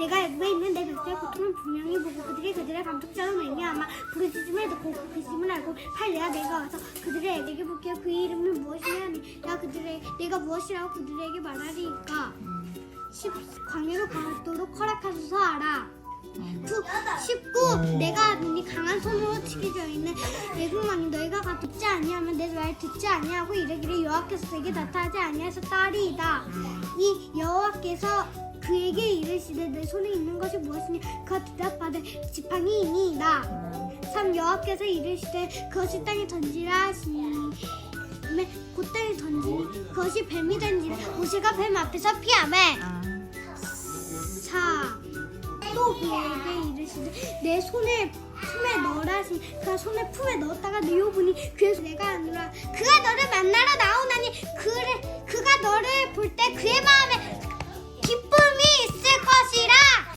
내가 애국에 있는 내 백성의 고통을 분명히 보고 그들이 그들의 감독자로 말미암아 부르짖음을 듣고 그 심을 알고 팔레야 내가 와서 그들에게 묻게 그 이름이 무엇이냐 내가 그들의 내가 무엇이라고 그들에게 말하리까. 10 광야로 가도록 허락하소서. 9, 19 내가 눈이 강한 손으로 치켜져 있는 애국왕이 너희가 가 듣지 아니하면 내 말 듣지 아니하고 이르기를 여호와께서 내게 나타나지 아니하서 딸이다. 이 여호와께서 그에게 이르시되 내 손에 있는 것이 무엇이냐 그가 대답하되 지팡이이니이다. 3 여호와께서 이르시되 그것이 땅에 던지라 하시니 곧 땅에 던지 그것이 뱀이 던지라 모세가 뱀 앞에서 피하매 아, 자, 또 그에게 이르시되 내 손에 품에 넣으라 하시니 그가 손에 품에 넣었다가 내어 보니 그에서 내가 아니라 그가 너를 만나러